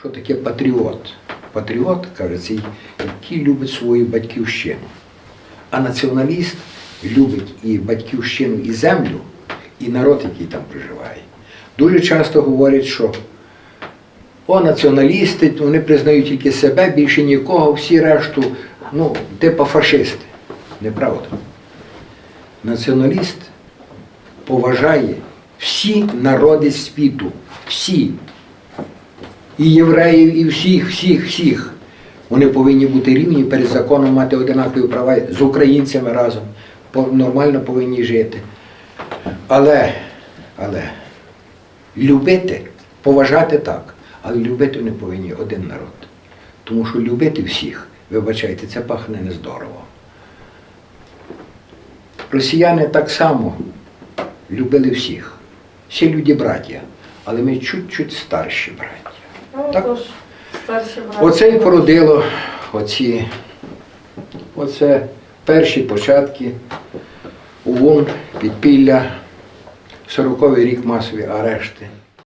Що таке патріот? Патріот, каже, який любить свою батьківщину. А націоналіст любить і батьківщину, і землю, і народ, який там проживає. Дуже часто говорять, що о, націоналісти, вони признають тільки себе, більше нікого, всі решту, ну, типа фашисти. Неправда. Націоналіст поважає всі народи світу. Всі. І євреїв, і всіх, всіх, всіх. Вони повинні бути рівні перед законом, мати одинакові права з українцями разом. Нормально повинні жити. Але, але любити, поважати так, але любити не повинні один народ. Тому що любити всіх, вибачайте, це пахне нездорово. Росіяни так само любили всіх. Всі люди браття, але ми чуть-чуть старші браття. Ну, Так. тож, старші браття. Оце і породило оці, оце перші початки УВОН, підпілля, 40-й рік масові арешти.